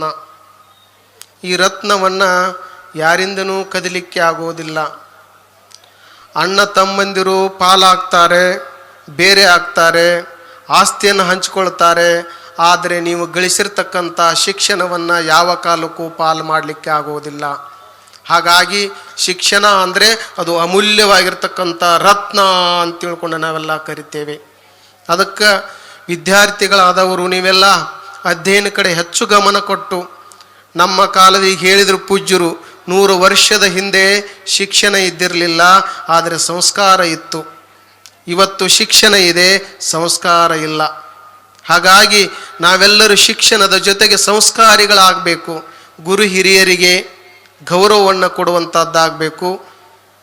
ರತ್ನ. ಈ ರತ್ನವನ್ನು ಯಾರಿಂದನೂ ಕದಲಿಕ್ಕೆ ಆಗೋದಿಲ್ಲ ಅಣ್ಣ ತಮ್ಮಂದಿರು ಪಾಲಾಗ್ತಾರೆ, ಬೇರೆ ಆಗ್ತಾರೆ, ಆಸ್ತಿಯನ್ನು ಹಂಚಿಕೊಳ್ತಾರೆ. ಆದರೆ ನೀವು ಗಳಿಸಿರ್ತಕ್ಕಂಥ ಶಿಕ್ಷಣವನ್ನು ಯಾವ ಕಾಲಕ್ಕೂ ಪಾಲು ಮಾಡಲಿಕ್ಕೆ ಆಗೋದಿಲ್ಲ ಹಾಗಾಗಿ ಶಿಕ್ಷಣ ಅಂದರೆ ಅದು ಅಮೂಲ್ಯವಾಗಿರ್ತಕ್ಕಂಥ ರತ್ನ ಅಂತ ತಿಳ್ಕೊಂಡು ನಾವೆಲ್ಲ ಕರಿತೇವೆ. ಅದಕ್ಕೆ ವಿದ್ಯಾರ್ಥಿಗಳಾದವರು ನೀವೆಲ್ಲ ಅಧ್ಯಯನ ಕಡೆ ಹೆಚ್ಚು ಗಮನ ಕೊಟ್ಟು ನಮ್ಮ ಕಾಲದ ಈಗ ಹೇಳಿದ್ರು ಪೂಜ್ಯರು, ನೂರು ವರ್ಷದ ಹಿಂದೆ ಶಿಕ್ಷಣ ಇದ್ದಿರಲಿಲ್ಲ, ಆದರೆ ಸಂಸ್ಕಾರ ಇತ್ತು. ಇವತ್ತು ಶಿಕ್ಷಣ ಇದೆ, ಸಂಸ್ಕಾರ ಇಲ್ಲ. ಹಾಗಾಗಿ ನಾವೆಲ್ಲರೂ ಶಿಕ್ಷಣದ ಜೊತೆಗೆ ಸಂಸ್ಕಾರಿಗಳಾಗಬೇಕು. ಗುರು ಹಿರಿಯರಿಗೆ ಗೌರವವನ್ನು ಕೊಡುವಂಥದ್ದಾಗಬೇಕು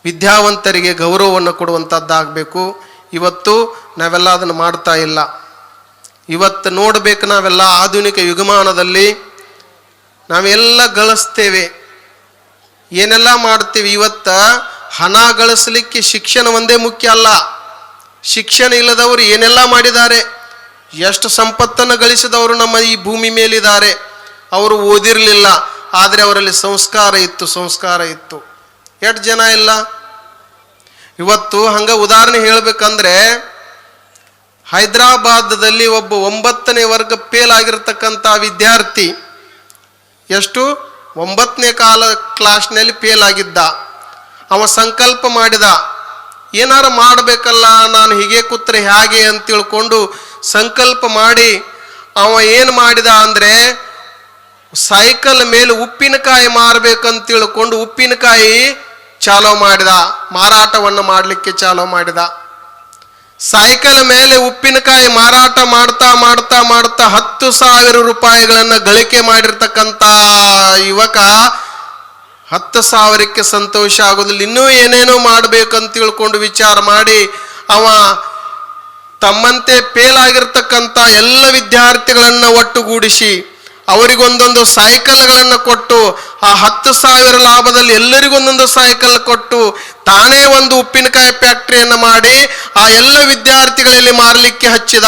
ವಿದ್ಯಾವಂತರಿಗೆ ಗೌರವವನ್ನು ಕೊಡುವಂಥದ್ದಾಗಬೇಕು ಇವತ್ತು ನಾವೆಲ್ಲ ಅದನ್ನು ಮಾಡ್ತಾ ಇಲ್ಲ. ಇವತ್ತು ನೋಡಬೇಕು ನಾವೆಲ್ಲ ಆಧುನಿಕ ಯುಗಮಾನದಲ್ಲಿ ನಾವೆಲ್ಲ ಗಳಿಸ್ತೇವೆ. ಏನೆಲ್ಲ ಮಾಡ್ತೀವಿ? ಇವತ್ತ ಹಣ ಗಳಿಸಲಿಕ್ಕೆ ಶಿಕ್ಷಣ ಒಂದೇ ಮುಖ್ಯ ಅಲ್ಲ. ಶಿಕ್ಷಣ ಇಲ್ಲದವರು ಏನೆಲ್ಲ ಮಾಡಿದ್ದಾರೆ? ಎಷ್ಟು ಸಂಪತ್ತನ್ನು ಗಳಿಸಿದವರು ನಮ್ಮ ಈ ಭೂಮಿ ಮೇಲಿದ್ದಾರೆ. ಅವರು ಓದಿರಲಿಲ್ಲ, ಆದರೆ ಅವರಲ್ಲಿ ಸಂಸ್ಕಾರ ಇತ್ತು ಸಂಸ್ಕಾರ ಇತ್ತು. ಎಷ್ಟು ಜನ ಇಲ್ಲ? ಇವತ್ತು ಹಂಗೆ ಉದಾಹರಣೆ ಹೇಳ್ಬೇಕಂದ್ರೆ ಹೈದರಾಬಾದದಲ್ಲಿ ಒಬ್ಬ ಒಂಬತ್ತನೇ ವರ್ಗ ಫೇಲ್ ಆಗಿರತಕ್ಕಂಥ ವಿದ್ಯಾರ್ಥಿ ಎಷ್ಟು? ಒಂಬತ್ತನೇ ಕಾಲ ಕ್ಲಾಸ್ನಲ್ಲಿ ಫೇಲ್ ಆಗಿದ್ದ. ಅವ ಸಂಕಲ್ಪ ಮಾಡಿದ, ಏನಾರ ಮಾಡಬೇಕಲ್ಲ, ನಾನು ಹೀಗೆ ಕೂತ್ರೆ ಹೇಗೆ ಅಂತ ತಿಳ್ಕೊಂಡು ಸಂಕಲ್ಪ ಮಾಡಿ, ಅವ ಏನು ಮಾಡಿದ ಅಂದರೆ, ಸೈಕಲ್ ಮೇಲೆ ಉಪ್ಪಿನಕಾಯಿ ಮಾರಬೇಕಂತ ತಿಳ್ಕೊಂಡು ಉಪ್ಪಿನಕಾಯಿ ಚಾಲೋ ಮಾಡಿದ, ಮಾರಾಟವನ್ನು ಮಾಡಲಿಕ್ಕೆ ಚಾಲೋ ಮಾಡಿದ. ಸೈಕಲ್ ಮೇಲೆ ಉಪ್ಪಿನಕಾಯಿ ಮಾರಾಟ ಮಾಡ್ತಾ ಮಾಡ್ತಾ ಮಾಡ್ತಾ ಹತ್ತು ಸಾವಿರ ರೂಪಾಯಿಗಳನ್ನು ಗಳಿಕೆ ಮಾಡಿರ್ತಕ್ಕಂಥ ಯುವಕ ಹತ್ತು ಸಾವಿರಕ್ಕೆ ಸಂತೋಷ ಆಗೋದಿಲ್ಲ. ಇನ್ನೂ ಏನೇನೋ ಮಾಡ್ಬೇಕಂತ ತಿಳ್ಕೊಂಡು ವಿಚಾರ ಮಾಡಿ ಅವ ತಮ್ಮಂತೆ ಫೇಲ್ ಎಲ್ಲ ವಿದ್ಯಾರ್ಥಿಗಳನ್ನು ಒಟ್ಟುಗೂಡಿಸಿ ಅವರಿಗೊಂದೊಂದು ಸೈಕಲ್ಗಳನ್ನು ಕೊಟ್ಟು ಆ ಹತ್ತು ಸಾವಿರ ಲಾಭದಲ್ಲಿ ಎಲ್ಲರಿಗೂ ಒಂದೊಂದು ಸೈಕಲ್ ಕೊಟ್ಟು ತಾನೇ ಒಂದು ಉಪ್ಪಿನಕಾಯಿ ಫ್ಯಾಕ್ಟ್ರಿಯನ್ನು ಮಾಡಿ ಆ ಎಲ್ಲ ವಿದ್ಯಾರ್ಥಿಗಳಲ್ಲಿ ಮಾರಲಿಕ್ಕೆ ಹಚ್ಚಿದ,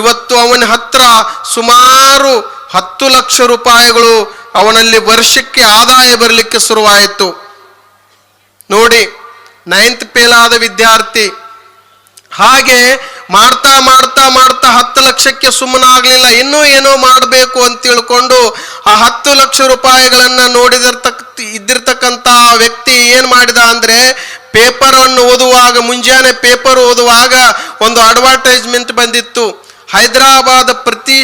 ಇವತ್ತು ಅವನ ಹತ್ರ ಸುಮಾರು ಹತ್ತು ಲಕ್ಷ ರೂಪಾಯಿಗಳು ಅವನಲ್ಲಿ ವರ್ಷಕ್ಕೆ ಆದಾಯ ಬರಲಿಕ್ಕೆ ಶುರುವಾಯಿತು. ನೋಡಿ ನೈನ್ತ್ ಫೇಲ್ ಆದ ವಿದ್ಯಾರ್ಥಿ, ಹಾಗೆ ಮಾಡ್ತಾ ಮಾಡ್ತಾ ಮಾಡ್ತಾ ಹತ್ತು ಲಕ್ಷಕ್ಕೆ ಸುಮ್ಮನಾಗಲಿಲ್ಲ. ಇನ್ನೂ ಏನೋ ಮಾಡಬೇಕು ಅಂತ ತಿಳ್ಕೊಂಡು ಆ ಹತ್ತು ಲಕ್ಷ ರೂಪಾಯಿಗಳನ್ನು ನೋಡಿದಿರ್ತಕ್ಕ ಇದ್ದಿರ್ತಕ್ಕಂಥ ವ್ಯಕ್ತಿ ಏನು ಮಾಡಿದ ಅಂದರೆ ಪೇಪರ್ ಅನ್ನು ಓದುವಾಗ, ಮುಂಜಾನೆ ಪೇಪರ್ ಓದುವಾಗ ಒಂದು ಅಡ್ವರ್ಟೈಸ್ಮೆಂಟ್ ಬಂದಿತ್ತು. ಹೈದರಾಬಾದ್ ಪ್ರತಿ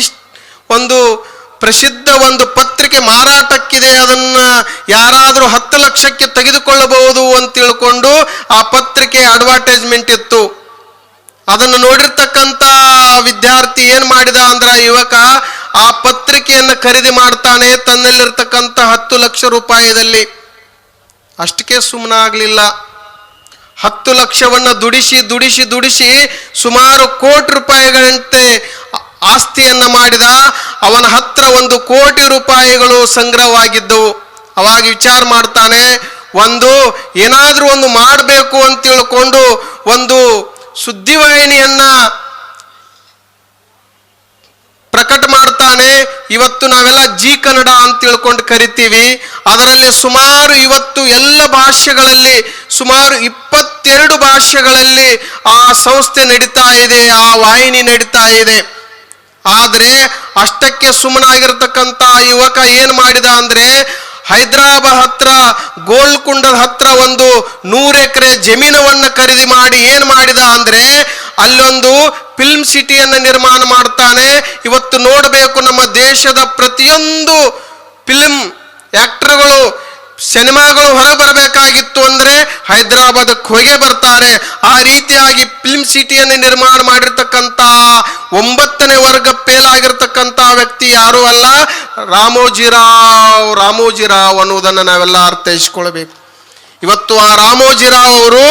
ಒಂದು ಪ್ರಸಿದ್ಧ ಒಂದು ಪತ್ರಿಕೆ ಮಾರಾಟಕ್ಕಿದೆ. ಅದನ್ನ ಯಾರಾದರೂ ಹತ್ತು ಲಕ್ಷಕ್ಕೆ ತೆಗೆದುಕೊಳ್ಳಬಹುದು ಅಂತ ತಿಳ್ಕೊಂಡು ಆ ಪತ್ರಿಕೆ ಅಡ್ವರ್ಟೈಸ್ಮೆಂಟ್ ಇತ್ತು. ಅದನ್ನು ನೋಡಿರ್ತಕ್ಕಂಥ ವಿದ್ಯಾರ್ಥಿ ಏನು ಮಾಡಿದ ಅಂದ್ರೆ ಯುವಕ ಆ ಪತ್ರಿಕೆಯನ್ನು ಖರೀದಿ ಮಾಡ್ತಾನೆ ತನ್ನಲ್ಲಿರ್ತಕ್ಕಂಥ ಹತ್ತು ಲಕ್ಷ ರೂಪಾಯಿಯಲ್ಲಿ ಅಷ್ಟಕ್ಕೆ ಸುಮ್ಮನಾಗಲಿಲ್ಲ ಹತ್ತು ಲಕ್ಷವನ್ನ ದುಡಿಸಿ ದುಡಿಸಿ ದುಡಿಸಿ ಸುಮಾರು ಕೋಟಿ ರೂಪಾಯಿಗಳಂತೆ ಆಸ್ತಿಯನ್ನ ಮಾಡಿದ. ಅವನ ಹತ್ರ ಒಂದು ಕೋಟಿ ರೂಪಾಯಿಗಳು ಸಂಗ್ರಹವಾಗಿದ್ದವು. ಅವಾಗ ವಿಚಾರ ಮಾಡ್ತಾನೆ, ಒಂದು ಏನಾದರೂ ಒಂದು ಮಾಡಬೇಕು ಅಂತ ತಿಳ್ಕೊಂಡು ಒಂದು ಸುದ್ದಿವಾಹಿನಿಯನ್ನ ಪ್ರಕಟ ಮಾಡ್ತಾನೆ. ಇವತ್ತು ನಾವೆಲ್ಲ ಜಿ ಕನ್ನಡ ಅಂತ ತಿಳ್ಕೊಂಡು ಕರಿತೀವಿ. ಅದರಲ್ಲಿ ಸುಮಾರು ಇವತ್ತು ಎಲ್ಲ ಭಾಷೆಗಳಲ್ಲಿ, ಸುಮಾರು ಇಪ್ಪತ್ತೆರಡು ಭಾಷೆಗಳಲ್ಲಿ ಆ ಸಂಸ್ಥೆ ನಡೀತಾ ಇದೆ, ಆ ವಾಹಿನಿ ನಡೀತಾ ಇದೆ. ಆದರೆ ಅಷ್ಟಕ್ಕೆ ಸುಮ್ಮನಾಗಿರ್ತಕ್ಕಂಥ ಯುವಕ ಏನ್ ಮಾಡಿದ ಅಂದ್ರೆ ಹೈದರಾಬಾದ್ ಹತ್ರ, ಗೋಲ್ಕುಂಡದ ಹತ್ರ ಒಂದು ನೂರು ಎಕರೆ ಜಮೀನವನ್ನು ಖರೀದಿ ಮಾಡಿ ಏನು ಮಾಡಿದ ಅಂದ್ರೆ ಅಲ್ಲೊಂದು ಫಿಲ್ಮ್ ಸಿಟಿಯನ್ನು ನಿರ್ಮಾಣ ಮಾಡ್ತಾನೆ. ಇವತ್ತು ನೋಡಬೇಕು ನಮ್ಮ ದೇಶದ ಪ್ರತಿಯೊಂದು ಫಿಲ್ಮ್ ಆಕ್ಟರ್ಗಳು ಸಿನಿಮಾಗಳು ಹೊರಬರಬೇಕಾಗಿತ್ತು ಅಂದ್ರೆ ಹೈದರಾಬಾದಕ್ಕೆ ಹೋಗೇ ಬರ್ತಾರೆ. ಆ ರೀತಿಯಾಗಿ ಫಿಲ್ಮ್ ಸಿಟಿಯನ್ನು ನಿರ್ಮಾಣ ಮಾಡಿರ್ತಕ್ಕಂಥ ಒಂಬತ್ತನೇ ವರ್ಗ ಫೇಲ್ ಆಗಿರ್ತಕ್ಕಂಥ ವ್ಯಕ್ತಿ ಯಾರೂ ಅಲ್ಲ. ರಾಮೋಜಿರಾವ್ ರಾಮೋಜಿರಾವ್ ಅನ್ನುವುದನ್ನು ನಾವೆಲ್ಲ ಅರ್ಥೈಸ್ಕೊಳ್ಬೇಕು. ಇವತ್ತು ಆ ರಾಮೋಜಿರಾವ್ ಅವರು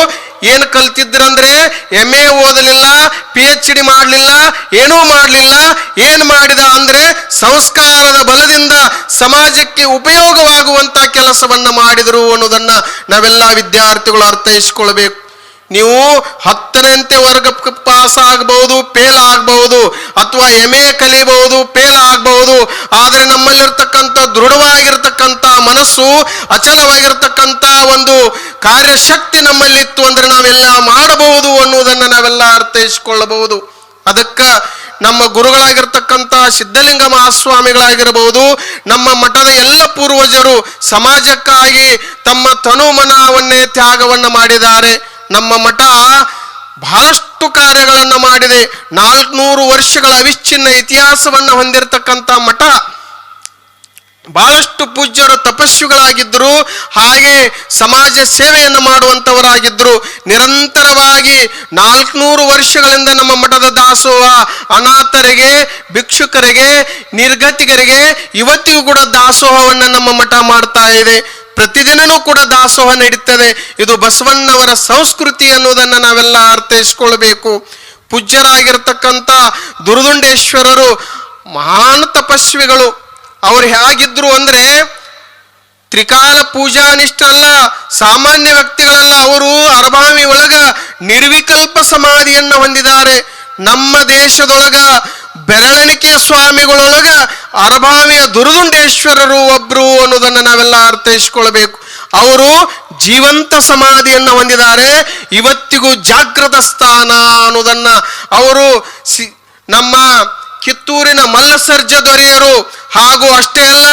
ಏನು ಕಲ್ತಿದ್ರಂದ್ರೆ ಎಂ ಎ ಓದಲಿಲ್ಲ ಪಿ ಎಚ್ ಡಿ ಮಾಡಲಿಲ್ಲ, ಏನೂ ಮಾಡಲಿಲ್ಲ. ಏನು ಮಾಡಿದ ಅಂದ್ರೆ ಸಂಸ್ಕಾರದ ಬಲದಿಂದ ಸಮಾಜಕ್ಕೆ ಉಪಯೋಗವಾಗುವಂತ ಕೆಲಸವನ್ನ ಮಾಡಿದರು ಅನ್ನೋದನ್ನ ನಾವೆಲ್ಲ ವಿದ್ಯಾರ್ಥಿಗಳು ಅರ್ಥೈಸ್ಕೊಳ್ಬೇಕು. ನೀವು ಹತ್ತನಂತೆ ವರ್ಗ ಪಾಸ್ ಆಗಬಹುದು ಫೇಲ್ ಆಗಬಹುದು ಅಥವಾ ಎಂ ಎ ಕಲಿಬಹುದು ಫೇಲ್ ಆಗಬಹುದು ಆದರೆ ನಮ್ಮಲ್ಲಿರ್ತಕ್ಕಂಥ ದೃಢವಾಗಿರ್ತಕ್ಕಂಥ ಮನಸ್ಸು, ಅಚಲವಾಗಿರ್ತಕ್ಕಂಥ ಒಂದು ಕಾರ್ಯಶಕ್ತಿ ನಮ್ಮಲ್ಲಿತ್ತು ಅಂದ್ರೆ ನಾವೆಲ್ಲ ಮಾಡಬಹುದು ಅನ್ನುವುದನ್ನು ನಾವೆಲ್ಲ ಅರ್ಥೈಸಿಕೊಳ್ಳಬಹುದು. ಅದಕ್ಕೆ ನಮ್ಮ ಗುರುಗಳಾಗಿರ್ತಕ್ಕಂಥ ಸಿದ್ಧಲಿಂಗ ಮಹಾಸ್ವಾಮಿಗಳಾಗಿರಬಹುದು ನಮ್ಮ ಮಠದ ಎಲ್ಲ ಪೂರ್ವಜರು ಸಮಾಜಕ್ಕಾಗಿ ತಮ್ಮ ತನುಮನವನ್ನೇ ತ್ಯಾಗವನ್ನು ಮಾಡಿದ್ದಾರೆ. ನಮ್ಮ ಮಠ ಬಹಳಷ್ಟು ಕಾರ್ಯಗಳನ್ನು ಮಾಡಿದೆ. ನಾಲ್ಕುನೂರು ವರ್ಷಗಳ ಅವಿಚ್ಛಿನ್ನ ಇತಿಹಾಸವನ್ನು ಹೊಂದಿರತಕ್ಕಂಥ ಮಠ. ಬಹಳಷ್ಟು ಪೂಜ್ಯರು ತಪಸ್ವಿಗಳಾಗಿದ್ದರು ಹಾಗೆ ಸಮಾಜ ಸೇವೆಯನ್ನು ಮಾಡುವಂಥವರಾಗಿದ್ದರು ನಿರಂತರವಾಗಿ ನಾಲ್ಕುನೂರು ವರ್ಷಗಳಿಂದ ನಮ್ಮ ಮಠದ ದಾಸೋಹ ಅನಾಥರಿಗೆ, ಭಿಕ್ಷುಕರಿಗೆ ನಿರ್ಗತಿಕರಿಗೆ ಇವತ್ತಿಗೂ ಕೂಡ ದಾಸೋಹವನ್ನು ನಮ್ಮ ಮಠ ಮಾಡ್ತಾ ಇದೆ. ಪ್ರತಿದಿನನೂ ಕೂಡ ದಾಸೋಹ ನಡೀತದೆ. ಇದು ಬಸವಣ್ಣವರ ಸಂಸ್ಕೃತಿ ಅನ್ನೋದನ್ನು ನಾವೆಲ್ಲ ಅರ್ಥೈಸ್ಕೊಳ್ಬೇಕು. ಪೂಜ್ಯರಾಗಿರ್ತಕ್ಕಂಥ ದುರುದುಂಡೇಶ್ವರರು, ಮಹಾನ್ ತಪಸ್ವಿಗಳು, ಅವ್ರು ಹೇಗಿದ್ರು ಅಂದ್ರೆ ತ್ರಿಕಾಲ ಪೂಜಾನಿಷ್ಠರಲ್ಲ, ಸಾಮಾನ್ಯ ವ್ಯಕ್ತಿಗಳಲ್ಲ, ಅವರು ಅರಬಾವಿ ಒಳಗ ನಿರ್ವಿಕಲ್ಪ ಸಮಾಧಿಯನ್ನು ಹೊಂದಿದ್ದಾರೆ. ನಮ್ಮ ದೇಶದೊಳಗ ಬೆರಳೆಣಿಕೆಯ ಸ್ವಾಮಿಗಳೊಳಗ ಅರಭಾವಿಯ ದುರುದುಂಡೇಶ್ವರರು ಒಬ್ರು ಅನ್ನೋದನ್ನು ನಾವೆಲ್ಲ ಅರ್ಥೈಸ್ಕೊಳ್ಬೇಕು. ಅವರು ಜೀವಂತ ಸಮಾಧಿಯನ್ನು ಹೊಂದಿದ್ದಾರೆ. ಇವತ್ತಿಗೂ ಜಾಗೃತ ಸ್ಥಾನ ಅನ್ನೋದನ್ನ ಅವರು ಸಿ, ನಮ್ಮ ಕಿತ್ತೂರಿನ ಮಲ್ಲಸರ್ಜ ದೊರೆಯರು ಹಾಗೂ ಅಷ್ಟೇ ಅಲ್ಲ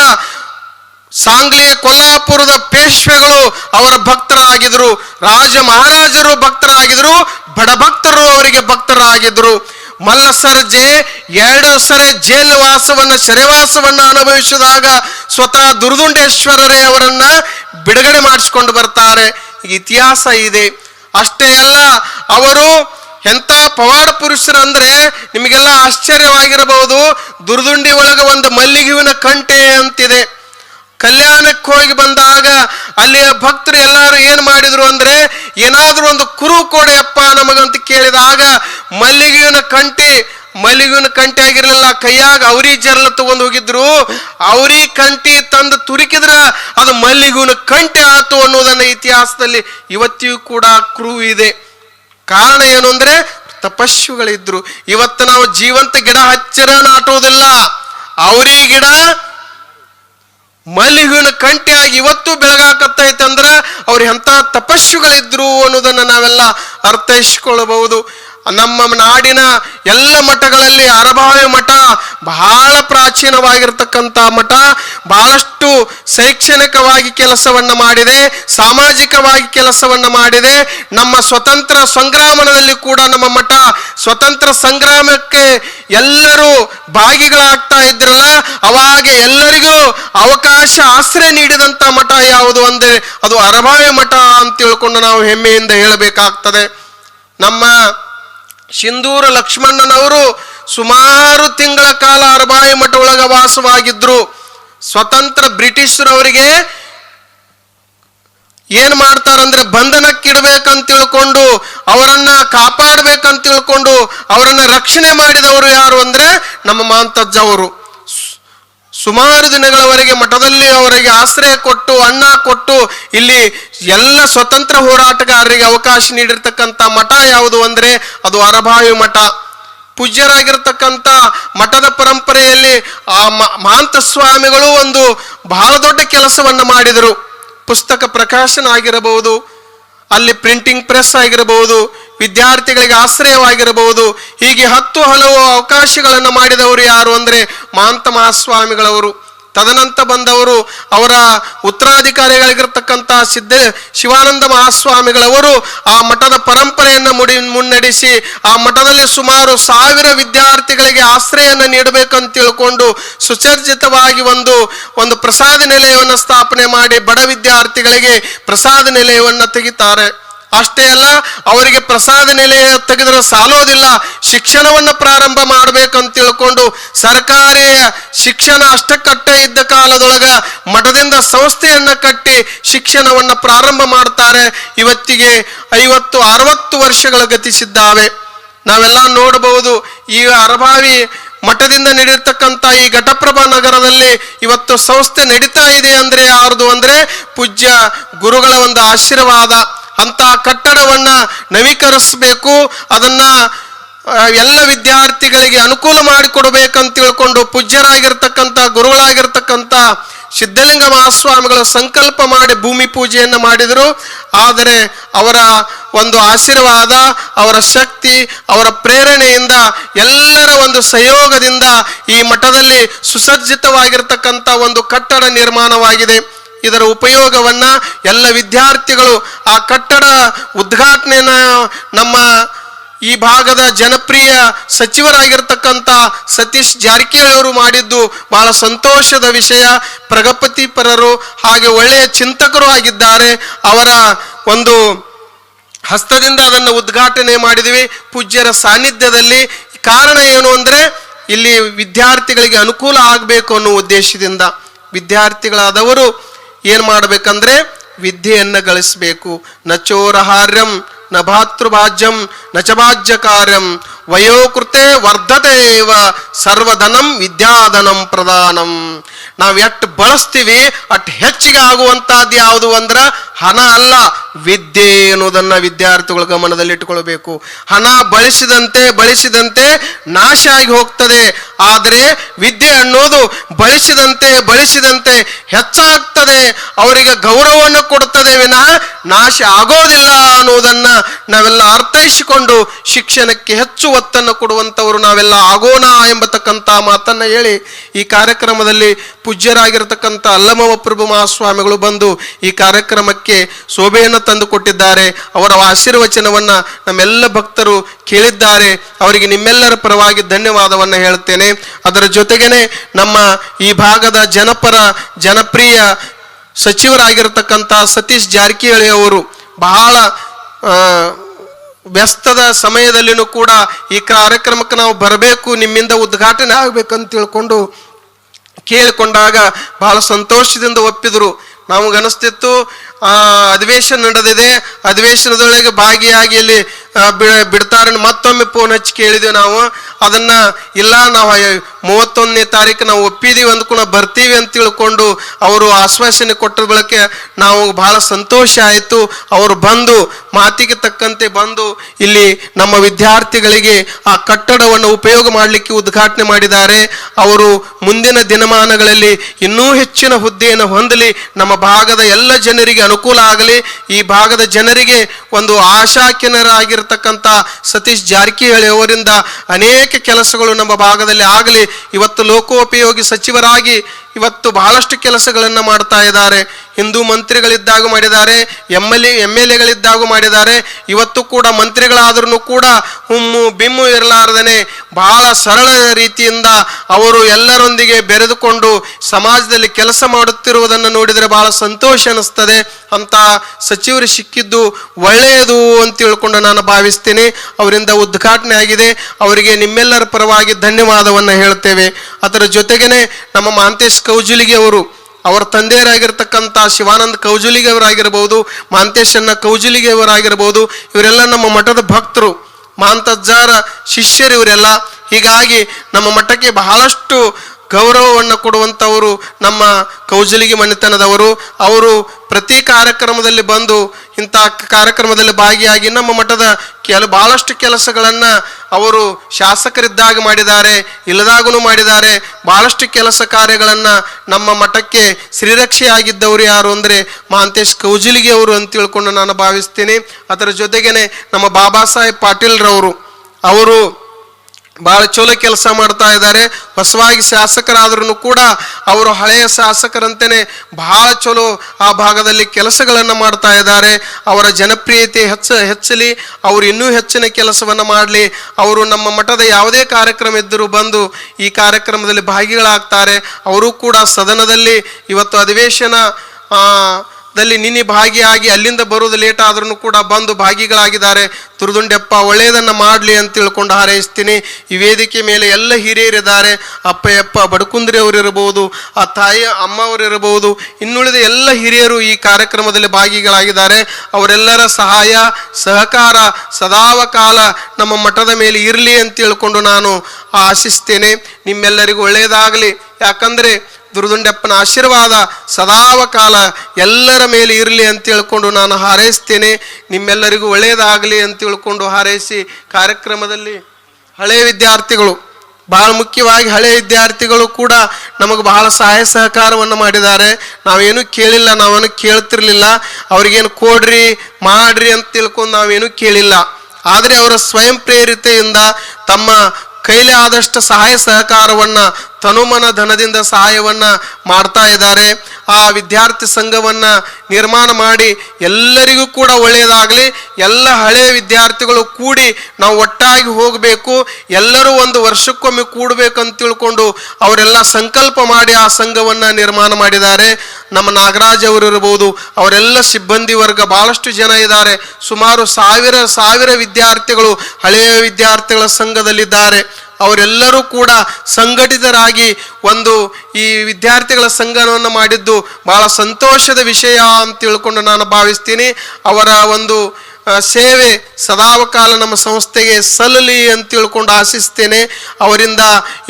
ಸಾಂಗ್ಲಿಯ ಕೊಲ್ಲಾಪುರದ ಪೇಶ್ವೆಗಳು ಅವರ ಭಕ್ತರಾಗಿದ್ರು. ರಾಜ ಮಹಾರಾಜರು ಭಕ್ತರಾಗಿದ್ರು. ಬಡಭಕ್ತರು ಅವರಿಗೆ ಭಕ್ತರಾಗಿದ್ರು. ಮಲ್ಲಸರ್ಜೆ ಎರಡು ಸರಿ ಜೈಲು ಸೆರೆವಾಸವನ್ನು ಸೆರೆವಾಸವನ್ನ ಅನುಭವಿಸಿದಾಗ ಸ್ವತಃ ದುರ್ದುಂಡೇಶ್ವರರೇ ಅವರನ್ನ ಬಿಡುಗಡೆ ಮಾಡಿಸಿಕೊಂಡು ಬರ್ತಾರೆ. ಇತಿಹಾಸ ಇದೆ. ಅಷ್ಟೇ ಅಲ್ಲ, ಅವರು ಎಂಥ ಪವಾಡ ಪುರುಷರು ಅಂದ್ರೆ ನಿಮಗೆಲ್ಲ ಆಶ್ಚರ್ಯವಾಗಿರಬಹುದು. ದುರ್ದುಂಡಿ ಒಳಗೆ ಒಂದು ಮಲ್ಲಿಗೆವಿನ ಕಂಟೆ ಅಂತಿದೆ. ಕಲ್ಯಾಣಕ್ಕೆ ಹೋಗಿ ಬಂದಾಗ ಅಲ್ಲಿಯ ಭಕ್ತರು ಎಲ್ಲರೂ ಏನು ಮಾಡಿದ್ರು ಅಂದ್ರೆ, ಏನಾದರೂ ಒಂದು ಕುರು ಕೊಡೆಯಪ್ಪ ನಮಗಂತ ಕೇಳಿದಾಗ ಮಲ್ಲಿಗೆಯನ್ನ ಕಂಟಿ ಮಲ್ಲಿಗೆನ ಕಂಟಿ ಆಗಿರ್ಲಿಲ್ಲ, ಕೈಯಾಗ ಅವರಿ ಜರ್ಲ ತಗೊಂಡು ಹೋಗಿದ್ರು. ಅವರಿ ಕಂಟಿ ತಂದು ತುರುಕಿದ್ರ ಅದು ಮಲ್ಲಿಗೆನ ಕಂಟಿ ಆತು ಅನ್ನೋದನ್ನ ಇತಿಹಾಸದಲ್ಲಿ ಇವತ್ತಿಗೂ ಕೂಡ ಕ್ರೂ ಇದೆ. ಕಾರಣ ಏನು ಅಂದ್ರೆ, ತಪಸ್ಸುಗಳಿದ್ರು. ಇವತ್ತು ನಾವು ಜೀವಂತ ಗಿಡ ಹಚ್ಚಿರ ನಾಟೋದಿಲ್ಲ ಅವರಿ ಗಿಡ ಮಲ್ಲಿಗೆನ ಕಂಟಿಯಾಗಿ ಇವತ್ತು ಬೆಳಗಾಕತ್ತೈತೆ ಅಂದ್ರೆ ಅವ್ರು ಎಂಥ ತಪಸ್ಸುಗಳಿದ್ರು ಅನ್ನೋದನ್ನು ನಾವೆಲ್ಲ ಅರ್ಥೈಸಿಕೊಳ್ಳಬಹುದು ನಮ್ಮ ನಾಡಿನ ಎಲ್ಲ ಮಠಗಳಲ್ಲಿ ಅರಭಾವಿ ಮಠ ಬಹಳ ಪ್ರಾಚೀನವಾಗಿರ್ತಕ್ಕಂಥ ಮಠ. ಬಹಳಷ್ಟು ಶೈಕ್ಷಣಿಕವಾಗಿ ಕೆಲಸವನ್ನು ಮಾಡಿದೆ, ಸಾಮಾಜಿಕವಾಗಿ ಕೆಲಸವನ್ನು ಮಾಡಿದೆ. ನಮ್ಮ ಸ್ವತಂತ್ರ ಸಂಗ್ರಾಮದಲ್ಲಿ ಕೂಡ ನಮ್ಮ ಮಠ ಸ್ವತಂತ್ರ ಸಂಗ್ರಾಮಕ್ಕೆ ಎಲ್ಲರೂ ಭಾಗಿಗಳಾಗ್ತಾ ಇದ್ರಲ್ಲ, ಅವಾಗ ಎಲ್ಲರಿಗೂ ಅವಕಾಶ, ಆಶ್ರಯ ನೀಡಿದಂತ ಮಠ ಯಾವುದು ಅಂದರೆ ಅದು ಅರಭಾವಿ ಮಠ ಅಂತ ತಿಳ್ಕೊಂಡು ನಾವು ಹೆಮ್ಮೆಯಿಂದ ಹೇಳಬೇಕಾಗ್ತದೆ. ನಮ್ಮ ಸಿಂಧೂರ ಲಕ್ಷ್ಮಣ್ಣನವರು ಸುಮಾರು ತಿಂಗಳ ಕಾಲ ಅರಬಾಯಿ ಮಠ ಒಳಗ ವಾಸವಾಗಿದ್ರು. ಸ್ವತಂತ್ರ ಬ್ರಿಟಿಷರವರಿಗೆ ಏನ್ ಮಾಡ್ತಾರಂದ್ರೆ ಬಂಧನಕ್ಕಿಡ್ಬೇಕಂತ ತಿಳ್ಕೊಂಡು, ಅವರನ್ನ ಕಾಪಾಡ್ಬೇಕಂತ ತಿಳ್ಕೊಂಡು, ಅವರನ್ನ ರಕ್ಷಣೆ ಮಾಡಿದವರು ಯಾರು ಅಂದ್ರೆ ನಮ್ಮ ಮಾಂತಜ್ಜ ಅವರು. ಸು- ಸುಮಾರು ದಿನಗಳವರೆಗೆ ಮಠದಲ್ಲಿ ಅವರಿಗೆ ಆಶ್ರಯ ಕೊಟ್ಟು, ಅನ್ನ ಕೊಟ್ಟು, ಇಲ್ಲಿ ಎಲ್ಲ ಸ್ವತಂತ್ರ ಹೋರಾಟಗಾರರಿಗೆ ಅವಕಾಶ ನೀಡಿರ್ತಕ್ಕಂಥ ಮಠ ಯಾವುದು ಅಂದ್ರೆ ಅದು ಅರಭಾವಿ ಮಠ. ಪೂಜ್ಯರಾಗಿರ್ತಕ್ಕಂಥ ಮಠದ ಪರಂಪರೆಯಲ್ಲಿ ಆ ಮಹಾಂತ ಸ್ವಾಮಿಗಳು ಒಂದು ಬಹಳ ದೊಡ್ಡ ಕೆಲಸವನ್ನು ಮಾಡಿದರು. ಪುಸ್ತಕ ಪ್ರಕಾಶನ ಆಗಿರಬಹುದು ಅಲ್ಲಿ ಪ್ರಿಂಟಿಂಗ್ ಪ್ರೆಸ್ ಆಗಿರಬಹುದು, ವಿದ್ಯಾರ್ಥಿಗಳಿಗೆ ಆಶ್ರಯವಾಗಿರಬಹುದು. ಹೀಗೆ ಹತ್ತು ಹಲವು ಅವಕಾಶಗಳನ್ನು ಮಾಡಿದವರು ಯಾರು ಅಂದ್ರೆ ಮಾಂತ ಮಹಾಸ್ವಾಮಿಗಳವರು. ತದನಂತರ ಬಂದವರು ಅವರ ಉತ್ತರಾಧಿಕಾರಿಗಳಿಗಿರ್ತಕ್ಕಂಥ ಸಿದ್ಧ ಶಿವಾನಂದ ಮಹಾಸ್ವಾಮಿಗಳವರು ಆ ಮಠದ ಪರಂಪರೆಯನ್ನು ಮುಡಿ ಮುನ್ನಡೆಸಿ ಆ ಮಠದಲ್ಲಿ ಸುಮಾರು ಸಾವಿರ ವಿದ್ಯಾರ್ಥಿಗಳಿಗೆ ಆಶ್ರಯವನ್ನು ನೀಡಬೇಕಂತ ತಿಳ್ಕೊಂಡು ಸುಸರ್ಜಿತವಾಗಿ ಒಂದು ಒಂದು ಪ್ರಸಾದ ನಿಲಯವನ್ನು ಸ್ಥಾಪನೆ ಮಾಡಿ ಬಡ ವಿದ್ಯಾರ್ಥಿಗಳಿಗೆ ಪ್ರಸಾದ ನಿಲಯವನ್ನು ತೆಗಿತಾರೆ. ಅಷ್ಟೇ ಅಲ್ಲ, ಅವರಿಗೆ ಪ್ರಸಾದ ನಿಲಯ ತೆಗೆದ್ರೆ ಸಾಲೋದಿಲ್ಲ. ಶಿಕ್ಷಣವನ್ನು ಪ್ರಾರಂಭ ಮಾಡಬೇಕಂತ ತಿಳ್ಕೊಂಡು ಸರ್ಕಾರಿ ಶಿಕ್ಷಣ ಅಷ್ಟಕ್ಕಟ್ಟೆ ಇದ್ದ ಕಾಲದೊಳಗ ಮಠದಿಂದ ಸಂಸ್ಥೆಯನ್ನ ಕಟ್ಟಿ ಶಿಕ್ಷಣವನ್ನು ಪ್ರಾರಂಭ ಮಾಡ್ತಾರೆ. ಇವತ್ತಿಗೆ ಐವತ್ತು, ಅರವತ್ತು ವರ್ಷಗಳ ಗತಿಸಿದ್ದಾವೆ ನಾವೆಲ್ಲ ನೋಡಬಹುದು, ಈ ಅರಭಾವಿ ಮಠದಿಂದ ನಡೆಯತಕ್ಕಂಥ ಈ ಘಟಪ್ರಭಾ ನಗರದಲ್ಲಿ ಇವತ್ತು ಸಂಸ್ಥೆ ನಡೀತಾ ಇದೆ ಅಂದ್ರೆ ಯಾರ್ದು ಅಂದ್ರೆ ಪೂಜ್ಯ ಗುರುಗಳ ಒಂದು ಆಶೀರ್ವಾದ. ಅಂತ ಕಟ್ಟಡವನ್ನ ನವೀಕರಿಸಬೇಕು, ಅದನ್ನ ಎಲ್ಲ ವಿದ್ಯಾರ್ಥಿಗಳಿಗೆ ಅನುಕೂಲ ಮಾಡಿಕೊಡ್ಬೇಕಂತ ತಿಳ್ಕೊಂಡು ಪೂಜ್ಯರಾಗಿರ್ತಕ್ಕಂಥ, ಗುರುಗಳಾಗಿರ್ತಕ್ಕಂಥ ಸಿದ್ಧಲಿಂಗ ಮಹಾಸ್ವಾಮಿಗಳು ಸಂಕಲ್ಪ ಮಾಡಿ ಭೂಮಿ ಪೂಜೆಯನ್ನು ಮಾಡಿದರು. ಆದರೆ ಅವರ ಒಂದು ಆಶೀರ್ವಾದ, ಅವರ ಶಕ್ತಿ, ಅವರ ಪ್ರೇರಣೆಯಿಂದ ಎಲ್ಲರ ಒಂದು ಸಹಯೋಗದಿಂದ ಈ ಮಠದಲ್ಲಿ ಸುಸಜ್ಜಿತವಾಗಿರ್ತಕ್ಕಂಥ ಒಂದು ಕಟ್ಟಡ ನಿರ್ಮಾಣವಾಗಿದೆ. ಇದರ ಉಪಯೋಗವನ್ನ ಎಲ್ಲ ವಿದ್ಯಾರ್ಥಿಗಳು ಆ ಕಟ್ಟಡ ಉದ್ಘಾಟನೆನ ನಮ್ಮ ಈ ಭಾಗದ ಜನಪ್ರಿಯ ಸಚಿವರಾಗಿರ್ತಕ್ಕಂಥ ಸತೀಶ್ ಜಾರಕಿಹೊಳಿ ಅವರು ಮಾಡಿದ್ದು ಬಹಳ ಸಂತೋಷದ ವಿಷಯ. ಪ್ರಗತಿಪರರು ಹಾಗೆ ಒಳ್ಳೆಯ ಚಿಂತಕರು ಆಗಿದ್ದಾರೆ. ಅವರ ಒಂದು ಹಸ್ತದಿಂದ ಅದನ್ನು ಉದ್ಘಾಟನೆ ಮಾಡಿದ್ವಿ. ಪೂಜ್ಯರ ಸಾನ್ನಿಧ್ಯದಲ್ಲಿ. ಕಾರಣ ಏನು ಅಂದರೆ ಇಲ್ಲಿ ವಿದ್ಯಾರ್ಥಿಗಳಿಗೆ ಅನುಕೂಲ ಆಗಬೇಕು ಅನ್ನೋ ಉದ್ದೇಶದಿಂದ. ವಿದ್ಯಾರ್ಥಿಗಳಾದವರು ಏನು ಮಾಡಬೇಕಂದ್ರೆ ವಿದ್ಯೆಯನ್ನು ಗಳಿಸಬೇಕು. ನಚೋರಹಾರ್ಯಂ ನ ಭಾತೃಭಾಜ್ಯಂ ನಚಭಾಜ್ಯ ಕಾರ್ಯಂ ವಯೋಕೃತೆ ವರ್ಧತೆವ ಸರ್ವಧನಂ ವಿದ್ಯಾಧನಂ ಪ್ರಧಾನಂ ನಾವು ಎಷ್ಟು ಬಳಸ್ತೀವಿ, ಅಟ್ ಹೆಚ್ಚಿಗೆ ಆಗುವಂತಹದ್ದು ಯಾವುದು ಅಂದ್ರ ಹಣ ಅಲ್ಲ, ವಿದ್ಯೆ ಅನ್ನೋದನ್ನ ವಿದ್ಯಾರ್ಥಿಗಳು ಗಮನದಲ್ಲಿ ಇಟ್ಟುಕೊಳ್ಬೇಕು. ಹಣ ಬಳಸಿದಂತೆ ಬಳಸಿದಂತೆ ನಾಶ ಆಗಿ ಹೋಗ್ತದೆ. ಆದರೆ ವಿದ್ಯೆ ಅನ್ನೋದು ಬಳಸಿದಂತೆ ಬಳಸಿದಂತೆ ಹೆಚ್ಚಾಗ್ತದೆ. ಅವರಿಗೆ ಗೌರವವನ್ನು ಕೊಡುತ್ತದೆ ವಿನಃ ನಾಶ ಆಗೋದಿಲ್ಲ ಅನ್ನೋದನ್ನ ನಾವೆಲ್ಲ ಅರ್ಥೈಸಿಕೊಂಡು ಶಿಕ್ಷಣಕ್ಕೆ ಹೆಚ್ಚು ಒತ್ತನ್ನು ಕೊಡುವಂಥವರು ನಾವೆಲ್ಲ ಆಗೋಣ ಎಂಬತಕ್ಕಂಥ ಮಾತನ್ನು ಹೇಳಿ ಈ ಕಾರ್ಯಕ್ರಮದಲ್ಲಿ ಪೂಜ್ಯರಾಗಿರತಕ್ಕಂಥ ಅಲ್ಲಮವ ಪ್ರಭು ಮಹಾಸ್ವಾಮಿಗಳು ಬಂದು ಈ ಕಾರ್ಯಕ್ರಮಕ್ಕೆ ಶೋಭೆಯನ್ನು ತಂದು ಕೊಟ್ಟಿದ್ದಾರೆ ಅವರ ಆಶೀರ್ವಚನವನ್ನು ನಮ್ಮೆಲ್ಲ ಭಕ್ತರು ಕೇಳಿದ್ದಾರೆ. ಅವರಿಗೆ ನಿಮ್ಮೆಲ್ಲರ ಪರವಾಗಿ ಧನ್ಯವಾದವನ್ನು ಹೇಳ್ತೇನೆ. ಅದರ ಜೊತೆಗೇನೆ ನಮ್ಮ ಈ ಭಾಗದ ಜನಪರ, ಜನಪ್ರಿಯ ಸಚಿವರಾಗಿರತಕ್ಕಂಥ ಸತೀಶ್ ಜಾರಕಿಹೊಳಿ ಅವರು ಬಹಳ ವ್ಯಸ್ತದ ಸಮಯದಲ್ಲಿನೂ ಕೂಡ ಈ ಕಾರ್ಯಕ್ರಮಕ್ಕೆ ನಾವು ಬರಬೇಕು, ನಿಮ್ಮಿಂದ ಉದ್ಘಾಟನೆ ಆಗ್ಬೇಕಂತ ತಿಳ್ಕೊಂಡು ಕೇಳಿಕೊಂಡಾಗ ಬಹಳ ಸಂತೋಷದಿಂದ ಒಪ್ಪಿದ್ರು. ನಮಗನಿಸ್ತಿತ್ತು ಆ ಅಧಿವೇಶನ ನಡೆದಿದೆ, ಅಧಿವೇಶನದೊಳಗೆ ಭಾಗಿಯಾಗಿ ಇಲ್ಲಿ ಆ, ಬಿ- ಮತ್ತೊಮ್ಮೆ ಫೋನ್ ಹಚ್ಚಿ ಕೇಳಿದೆವು ನಾವು. ಅದನ್ನ ಇಲ್ಲ ನಾವು ಮೂವತ್ತೊಂದನೇ ತಾರೀಕು ನಾವು ಒಪ್ಪಿದೀವಿ ಅಂದ್ಕೊಂಡು ಬರ್ತೀವಿ ಅಂತ ತಿಳ್ಕೊಂಡು ಅವರು ಆಶ್ವಾಸನೆ ಕೊಟ್ಟ ಬಳಕೆ ನಾವು ಬಹಳ ಸಂತೋಷ ಆಯಿತು. ಅವರು ಬಂದು ಮಾತಿಗೆ ತಕ್ಕಂತೆ ಬಂದು ಇಲ್ಲಿ ನಮ್ಮ ವಿದ್ಯಾರ್ಥಿಗಳಿಗೆ ಆ ಕಟ್ಟಡವನ್ನು ಉಪಯೋಗ ಮಾಡಲಿಕ್ಕೆ ಉದ್ಘಾಟನೆ ಮಾಡಿದ್ದಾರೆ. ಅವರು ಮುಂದಿನ ದಿನಮಾನಗಳಲ್ಲಿ ಇನ್ನೂ ಹೆಚ್ಚಿನ ಹುದ್ದೆಯನ್ನು ಹೊಂದಲಿ. ನಮ್ಮ ಭಾಗದ ಎಲ್ಲ ಜನರಿಗೆ ಅನುಕೂಲ ಆಗಲಿ. ಈ ಭಾಗದ ಜನರಿಗೆ ಒಂದು ಆಶಾಕಿನರಾಗಿರ್ತಕ್ಕಂಥ ಸತೀಶ್ ಜಾರಕಿಹೊಳಿ ಅವರಿಂದ ಅನೇಕ ಕೆಲಸಗಳು ನಮ್ಮ ಭಾಗದಲ್ಲಿ ಆಗಲಿ. ಇವತ್ತು ಲೋಕೋಪಯೋಗಿ ಸಚಿವರಾಗಿ ಇವತ್ತು ಬಹಳಷ್ಟು ಕೆಲಸಗಳನ್ನು ಮಾಡ್ತಾ ಇದ್ದಾರೆ. ಹಿಂದೂ ಮಂತ್ರಿಗಳಿದ್ದಾಗೂ ಮಾಡಿದ್ದಾರೆ M L A M L ಎಗಳಿದ್ದಾಗೂ ಮಾಡಿದ್ದಾರೆ. ಇವತ್ತು ಕೂಡ ಮಂತ್ರಿಗಳಾದ್ರೂ ಕೂಡ ಹುಮ್ಮು ಬಿಮ್ಮು ಇರಲಾರದನೆ. ಬಹಳ ಸರಳ ರೀತಿಯಿಂದ ಅವರು ಎಲ್ಲರೊಂದಿಗೆ ಬೆರೆದುಕೊಂಡು ಸಮಾಜದಲ್ಲಿ ಕೆಲಸ ಮಾಡುತ್ತಿರುವುದನ್ನು ನೋಡಿದರೆ ಬಹಳ ಸಂತೋಷ ಅನಿಸ್ತದೆ ಅಂತ ಸಚಿವರು ಸಿಕ್ಕಿದ್ದು ಒಳ್ಳೆಯದು ಅಂತ ತಿಳ್ಕೊಂಡು ನಾನು ಭಾವಿಸ್ತೀನಿ. ಅವರಿಂದ ಉದ್ಘಾಟನೆ ಆಗಿದೆ. ಅವರಿಗೆ ನಿಮ್ಮೆಲ್ಲರ ಪರವಾಗಿ ಧನ್ಯವಾದವನ್ನು ಹೇಳ್ತೇವೆ. ಅದರ ಜೊತೆಗೇನೆ ನಮ್ಮ ಮಾಂತೇಶ್ ಕೌಜುಲಿಗೆ ಅವರು ಅವರ ತಂದೆಯರಾಗಿರ್ತಕ್ಕಂಥ ಶಿವಾನಂದ ಕೌಜುಲಿಗೆ ಅವರಾಗಿರ್ಬೋದು ಮಾಂತೇಶನ್ನ ಕೌಜುಲಿಗೆ ಅವರಾಗಿರ್ಬೋದು ಇವರೆಲ್ಲ ನಮ್ಮ ಮಠದ ಭಕ್ತರು. ಮಾಂತಜ್ಜಾರ ಶಿಷ್ಯರು ಇವರೆಲ್ಲ. ಹೀಗಾಗಿ ನಮ್ಮ ಮಠಕ್ಕೆ ಬಹಳಷ್ಟು ಗೌರವವನ್ನು ಕೊಡುವಂಥವರು ನಮ್ಮ ಕೌಜಲಿಗೆ ಮನೆತನದವರು. ಅವರು ಪ್ರತಿ ಕಾರ್ಯಕ್ರಮದಲ್ಲಿ ಬಂದು ಇಂಥ ಕಾರ್ಯಕ್ರಮದಲ್ಲಿ ಭಾಗಿಯಾಗಿ ನಮ್ಮ ಮಠದ ಕೆಲ ಬಹಳಷ್ಟು ಕೆಲಸಗಳನ್ನು ಅವರು ಶಾಸಕರಿದ್ದಾಗ ಮಾಡಿದ್ದಾರೆ ಇಲ್ಲದಾಗೂ ಮಾಡಿದ್ದಾರೆ. ಬಹಳಷ್ಟು ಕೆಲಸ ಕಾರ್ಯಗಳನ್ನು ನಮ್ಮ ಮಠಕ್ಕೆ ಶ್ರೀರಕ್ಷೆಯಾಗಿದ್ದವರು ಯಾರು ಅಂದರೆ ಮಹಾಂತೇಶ್ ಕೌಜಲಿಗೆ ಅವರು ಅಂತ ತಿಳ್ಕೊಂಡು ನಾನು ಭಾವಿಸ್ತೀನಿ. ಅದರ ಜೊತೆಗೇನೆ ನಮ್ಮ ಬಾಬಾ ಸಾಹೇಬ್ ಪಾಟೀಲ್ರವರು. ಅವರು ಬಹಳ ಚಲೋ ಕೆಲಸ ಮಾಡ್ತಾ ಇದ್ದಾರೆ. ಹೊಸವಾಗಿ ಶಾಸಕರಾದ್ರೂ ಕೂಡ ಅವರು ಹಳೆಯ ಶಾಸಕರಂತೆಯೇ ಬಹಳ ಚಲೋ ಆ ಭಾಗದಲ್ಲಿ ಕೆಲಸಗಳನ್ನು ಮಾಡ್ತಾ ಇದ್ದಾರೆ. ಅವರ ಜನಪ್ರಿಯತೆ ಹೆಚ್ಚ, ಹೆಚ್ಚಲಿ, ಅವರು ಇನ್ನೂ ಹೆಚ್ಚಿನ ಕೆಲಸವನ್ನು ಮಾಡಲಿ. ಅವರು ನಮ್ಮ ಮಠದ ಯಾವುದೇ ಕಾರ್ಯಕ್ರಮ ಇದ್ದರೂ ಬಂದು ಈ ಕಾರ್ಯಕ್ರಮದಲ್ಲಿ ಭಾಗಿಗಳಾಗ್ತಾರೆ. ಅವರು ಕೂಡ ಸದನದಲ್ಲಿ ಇವತ್ತು ಅಧಿವೇಶನ ದಲ್ಲಿ ನಿನ್ನೆ ಭಾಗಿಯಾಗಿ ಅಲ್ಲಿಂದ ಬರೋದು ಲೇಟ್ ಆದ್ರೂ ಕೂಡ ಬಂದು ಭಾಗಿಗಳಾಗಿದ್ದಾರೆ. ತುರುದುಂಡೆಪ್ಪ, ಒಳ್ಳೆಯದನ್ನು ಮಾಡಲಿ ಅಂತ ತಿಳ್ಕೊಂಡು ಹಾರೈಸ್ತೀನಿ. ಈ ವೇದಿಕೆ ಮೇಲೆ ಎಲ್ಲ ಹಿರಿಯರಿದ್ದಾರೆ. ಅಪ್ಪಯ್ಯಪ್ಪ ಬಡಕುಂದ್ರಿ ಅವರಿರಬಹುದು ಆ ತಾಯಿ ಅಮ್ಮ ಅವರಿರಬಹುದು ಇನ್ನುಳಿದ ಎಲ್ಲ ಹಿರಿಯರು ಈ ಕಾರ್ಯಕ್ರಮದಲ್ಲಿ ಭಾಗಿಗಳಾಗಿದ್ದಾರೆ. ಅವರೆಲ್ಲರ ಸಹಾಯ, ಸಹಕಾರ ಸದಾವ ಕಾಲ ನಮ್ಮ ಮಠದ ಮೇಲೆ ಇರಲಿ ಅಂತ ತಿಳ್ಕೊಂಡು ನಾನು ಆಶಿಸ್ತೇನೆ. ನಿಮ್ಮೆಲ್ಲರಿಗೂ ಒಳ್ಳೆಯದಾಗಲಿ. ಯಾಕಂದರೆ ದುರ್ದುಂಡೆಪ್ಪನ ಆಶೀರ್ವಾದ ಸದಾವ ಕಾಲ ಎಲ್ಲರ ಮೇಲೆ ಇರಲಿ ಅಂತ ಹೇಳ್ಕೊಂಡು ನಾನು ಹಾರೈಸ್ತೇನೆ. ನಿಮ್ಮೆಲ್ಲರಿಗೂ ಒಳ್ಳೆಯದಾಗಲಿ ಅಂತ ತಿಳ್ಕೊಂಡು ಹಾರೈಸಿ ಕಾರ್ಯಕ್ರಮದಲ್ಲಿ ಹಳೆಯ ವಿದ್ಯಾರ್ಥಿಗಳು, ಬಹಳ ಮುಖ್ಯವಾಗಿ ಹಳೆಯ ವಿದ್ಯಾರ್ಥಿಗಳು ಕೂಡ ನಮಗೆ ಬಹಳ ಸಹಾಯ ಸಹಕಾರವನ್ನು ಮಾಡಿದ್ದಾರೆ. ನಾವೇನು ಕೇಳಿಲ್ಲ, ನಾವೇನು ಕೇಳ್ತಿರ್ಲಿಲ್ಲ. ಅವ್ರಿಗೇನು ಕೊಡ್ರಿ, ಮಾಡ್ರಿ ಅಂತ ತಿಳ್ಕೊಂಡು ನಾವೇನು ಕೇಳಿಲ್ಲ. ಆದರೆ ಅವರ ಸ್ವಯಂ ಪ್ರೇರಿತೆಯಿಂದ ತಮ್ಮ ಕೈಲೇ ಆದಷ್ಟು ಸಹಾಯ ಸಹಕಾರವನ್ನ ತನುಮನ ಧನದಿಂದ ಸಹಾಯವನ್ನ ಮಾಡ್ತಾ ಇದ್ದಾರೆ. ಆ ವಿದ್ಯಾರ್ಥಿ ಸಂಘವನ್ನ ನಿರ್ಮಾಣ ಮಾಡಿ ಎಲ್ಲರಿಗೂ ಕೂಡ ಒಳ್ಳೆಯದಾಗಲಿ. ಎಲ್ಲ ಹಳೆಯ ವಿದ್ಯಾರ್ಥಿಗಳು ಕೂಡಿ ನಾವು ಒಟ್ಟಾಗಿ ಹೋಗಬೇಕು. ಎಲ್ಲರೂ ಒಂದು ವರ್ಷಕ್ಕೊಮ್ಮೆ ಕೂಡಬೇಕಂತ ತಿಳ್ಕೊಂಡು ಅವರೆಲ್ಲ ಸಂಕಲ್ಪ ಮಾಡಿ ಆ ಸಂಘವನ್ನು ನಿರ್ಮಾಣ ಮಾಡಿದ್ದಾರೆ. ನಮ್ಮ ನಾಗರಾಜ್ ಅವರು ಇರ್ಬೋದು, ಅವರೆಲ್ಲ ಸಿಬ್ಬಂದಿ ವರ್ಗ ಭಾಳಷ್ಟು ಜನ ಇದ್ದಾರೆ. ಸುಮಾರು ಸಾವಿರ ಸಾವಿರ ವಿದ್ಯಾರ್ಥಿಗಳು ಹಳೆಯ ವಿದ್ಯಾರ್ಥಿಗಳ ಸಂಘದಲ್ಲಿದ್ದಾರೆ. ಅವರೆಲ್ಲರೂ ಕೂಡ ಸಂಘಟಿತರಾಗಿ ಒಂದು ಈ ವಿದ್ಯಾರ್ಥಿಗಳ ಸಂಘವನ್ನು ಮಾಡಿದ್ದು ಬಹಳ ಸಂತೋಷದ ವಿಷಯ ಅಂತ ತಿಳ್ಕೊಂಡು ನಾನು ಭಾವಿಸ್ತೀನಿ. ಅವರ ಒಂದು ಸೇವೆ ಸದಾವಕಾಲ ನಮ್ಮ ಸಂಸ್ಥೆಗೆ ಸಲ್ಲಲಿ ಅಂತ ತಿಳ್ಕೊಂಡು ಆಶಿಸ್ತೇನೆ. ಅವರಿಂದ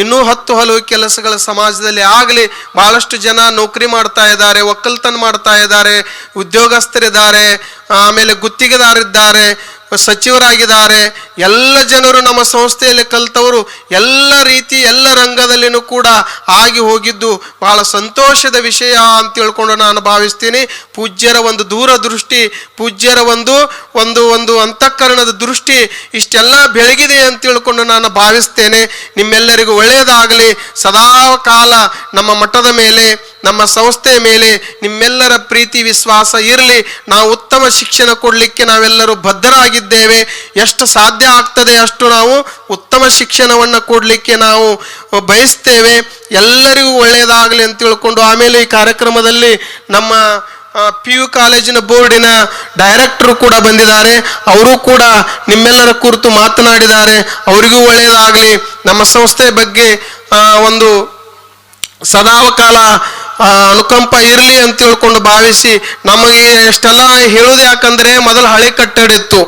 ಇನ್ನೂ ಹತ್ತು ಹಲವು ಕೆಲಸಗಳ ಸಮಾಜದಲ್ಲಿ ಆಗಲಿ ಭಾಳಷ್ಟು ಜನ ನೌಕರಿ ಮಾಡ್ತಾ ಇದ್ದಾರೆ, ಒಕ್ಕಲ್ತನ ಮಾಡ್ತಾ ಇದ್ದಾರೆ, ಉದ್ಯೋಗಸ್ಥರಿದ್ದಾರೆ, ಆಮೇಲೆ ಗುತ್ತಿಗೆದಾರಿದ್ದಾರೆ. ಸಚಿವರಾಗಿದ್ದಾರೆ. ಎಲ್ಲ ಜನರು ನಮ್ಮ ಸಂಸ್ಥೆಯಲ್ಲಿ ಕಲಿತವರು, ಎಲ್ಲ ರೀತಿ, ಎಲ್ಲ ರಂಗದಲ್ಲಿನೂ ಕೂಡ ಆಗಿ ಹೋಗಿದ್ದು ಬಹಳ ಸಂತೋಷದ ವಿಷಯ ಅಂತ ತಿಳ್ಕೊಂಡು ನಾನು ಭಾವಿಸ್ತೀನಿ. ಪೂಜ್ಯರ ಒಂದು ದೂರದೃಷ್ಟಿ, ಪೂಜ್ಯರ ಒಂದು ಒಂದು ಒಂದು ಅಂತಃಕರಣದ ದೃಷ್ಟಿ ಇಷ್ಟೆಲ್ಲ ಬೆಳಗಿದೆ ಅಂತ ತಿಳ್ಕೊಂಡು ನಾನು ಭಾವಿಸ್ತೇನೆ. ನಿಮ್ಮೆಲ್ಲರಿಗೂ ಒಳ್ಳೆಯದಾಗಲಿ. ಸದಾ ಕಾಲ ನಮ್ಮ ಮಠದ ಮೇಲೆ, ನಮ್ಮ ಸಂಸ್ಥೆಯ ಮೇಲೆ ನಿಮ್ಮೆಲ್ಲರ ಪ್ರೀತಿ, ವಿಶ್ವಾಸ ಇರಲಿ. ನಾವು ಉತ್ತಮ ಶಿಕ್ಷಣ ಕೊಡಲಿಕ್ಕೆ ನಾವೆಲ್ಲರೂ ಬದ್ಧರಾಗಿದ್ದೇವೆ. ಎಷ್ಟು ಸಾಧ್ಯ ಆಗ್ತದೆ ಅಷ್ಟು ನಾವು ಉತ್ತಮ ಶಿಕ್ಷಣವನ್ನು ಕೊಡಲಿಕ್ಕೆ ನಾವು ಬಯಸ್ತೇವೆ. ಎಲ್ಲರಿಗೂ ಒಳ್ಳೆಯದಾಗಲಿ ಅಂತ ತಿಳ್ಕೊಂಡು ಆಮೇಲೆ ಈ ಕಾರ್ಯಕ್ರಮದಲ್ಲಿ ನಮ್ಮ ಪಿ ಯು ಕಾಲೇಜಿನ ಬೋರ್ಡಿನ ಡೈರೆಕ್ಟರ್ ಕೂಡ ಬಂದಿದ್ದಾರೆ. ಅವರು ಕೂಡ ನಿಮ್ಮೆಲ್ಲರ ಕುರಿತು ಮಾತನಾಡಿದ್ದಾರೆ. ಅವರಿಗೂ ಒಳ್ಳೆಯದಾಗಲಿ. ನಮ್ಮ ಸಂಸ್ಥೆ ಬಗ್ಗೆ ಒಂದು ಸದಾವಕಾಲ ಅನುಕಂಪ ಇರಲಿ ಅಂತ ತಿಳ್ಕೊಂಡು ಭಾವಿಸಿ ನಮಗೆ ಎಷ್ಟೆಲ್ಲ ಹೇಳೋದು ಯಾಕಂದ್ರೆ ಮೊದಲು ಹಳೆ ಕಟ್ಟಡ ಇತ್ತು.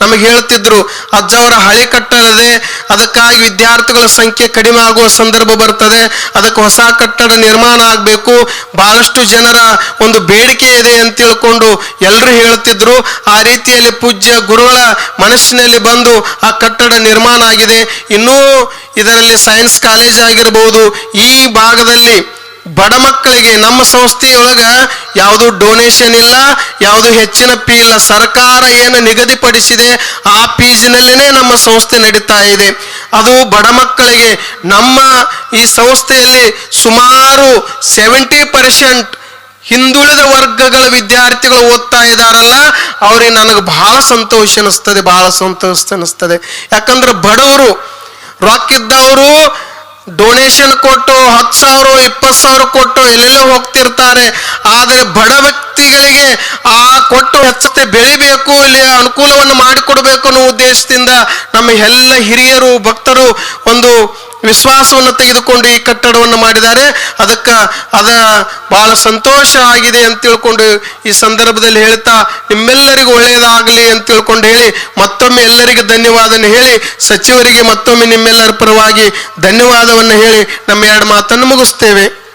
ನಮಗೆ ಹೇಳ್ತಿದ್ರು ಅಜ್ಜವರ ಹಳೆ ಕಟ್ಟಡದೆ ಅದಕ್ಕಾಗಿ ವಿದ್ಯಾರ್ಥಿಗಳ ಸಂಖ್ಯೆ ಕಡಿಮೆ ಆಗುವ ಸಂದರ್ಭ ಬರ್ತದೆ. ಅದಕ್ಕೆ ಹೊಸ ಕಟ್ಟಡ ನಿರ್ಮಾಣ ಆಗಬೇಕು. ಬಹಳಷ್ಟು ಜನರ ಒಂದು ಬೇಡಿಕೆ ಇದೆ ಅಂತ ತಿಳ್ಕೊಂಡು ಎಲ್ಲರೂ ಹೇಳ್ತಿದ್ರು. ಆ ರೀತಿಯಲ್ಲಿ ಪೂಜ್ಯ ಗುರುಗಳ ಮನಸ್ಸಿನಲ್ಲಿ ಬಂದು ಆ ಕಟ್ಟಡ ನಿರ್ಮಾಣ ಆಗಿದೆ. ಇನ್ನೂ ಇದರಲ್ಲಿ ಸೈನ್ಸ್ ಕಾಲೇಜ್ ಆಗಿರ್ಬೋದು, ಈ ಭಾಗದಲ್ಲಿ ಬಡ ಮಕ್ಕಳಿಗೆ ನಮ್ಮ ಸಂಸ್ಥೆಯೊಳಗ ಯಾವುದು ಡೊನೇಷನ್ ಇಲ್ಲ, ಯಾವುದು ಹೆಚ್ಚಿನ ಫೀ ಇಲ್ಲ, ಸರ್ಕಾರ ಏನು ನಿಗದಿಪಡಿಸಿದೆ, ಆ ಫೀಸಿನಲ್ಲಿನೇ ನಮ್ಮ ಸಂಸ್ಥೆ ನಡೀತಾ ಇದೆ. ಅದು ಬಡ ಮಕ್ಕಳಿಗೆ ನಮ್ಮ ಈ ಸಂಸ್ಥೆಯಲ್ಲಿ ಸುಮಾರು ಸೆವೆಂಟಿ ಪರ್ಸೆಂಟ್ ಹಿಂದುಳಿದ ವರ್ಗಗಳ ವಿದ್ಯಾರ್ಥಿಗಳು ಓದ್ತಾ ಇದ್ದಾರಲ್ಲ ಅವ್ರಿಗೆ ನನಗೆ ಬಹಳ ಸಂತೋಷ ಅನಿಸ್ತದೆ ಬಹಳ ಸಂತೋಷ ಅನಿಸ್ತದೆ ಯಾಕಂದ್ರೆ ಬಡವರು ರೊಕ್ಕಿದ್ದವರು ಡೊನೇಷನ್ ಕೊಟ್ಟು ಹತ್ತು ಸಾವಿರ ಇಪ್ಪತ್ತು ಸಾವಿರ ಕೊಟ್ಟು ಎಲ್ಲೆಲ್ಲೋ ಹೋಗ್ತಿರ್ತಾರೆ. ಆದರೆ ಬಡ ವ್ಯಕ್ತಿಗಳಿಗೆ ಆ ಕೊಟ್ಟು ಹೆಚ್ಚತೆ ಬೆಳಿಬೇಕು, ಇಲ್ಲಿ ಅನುಕೂಲವನ್ನು ಮಾಡಿಕೊಡ್ಬೇಕು ಅನ್ನೋ ಉದ್ದೇಶದಿಂದ ನಮ್ಮ ಎಲ್ಲ ಹಿರಿಯರು, ಭಕ್ತರು ಒಂದು ವಿಶ್ವಾಸವನ್ನು ತೆಗೆದುಕೊಂಡು ಈ ಕಟ್ಟಡವನ್ನು ಮಾಡಿದ್ದಾರೆ. ಅದಕ್ಕೆ ಅದ ಬಹಳ ಸಂತೋಷ ಆಗಿದೆ ಅಂತ ತಿಳ್ಕೊಂಡು ಈ ಸಂದರ್ಭದಲ್ಲಿ ಹೇಳ್ತಾ, ನಿಮ್ಮೆಲ್ಲರಿಗೂ ಒಳ್ಳೆಯದಾಗಲಿ ಅಂತ ತಿಳ್ಕೊಂಡು ಹೇಳಿ, ಮತ್ತೊಮ್ಮೆ ಎಲ್ಲರಿಗೂ ಧನ್ಯವಾದನ ಹೇಳಿ, ಸಚಿವರಿಗೆ ಮತ್ತೊಮ್ಮೆ ನಿಮ್ಮೆಲ್ಲರ ಪರವಾಗಿ ಧನ್ಯವಾದವನ್ನು ಹೇಳಿ ನಮ್ಮ ಎರಡು ಮಾತನ್ನು ಮುಗಿಸ್ತೇವೆ.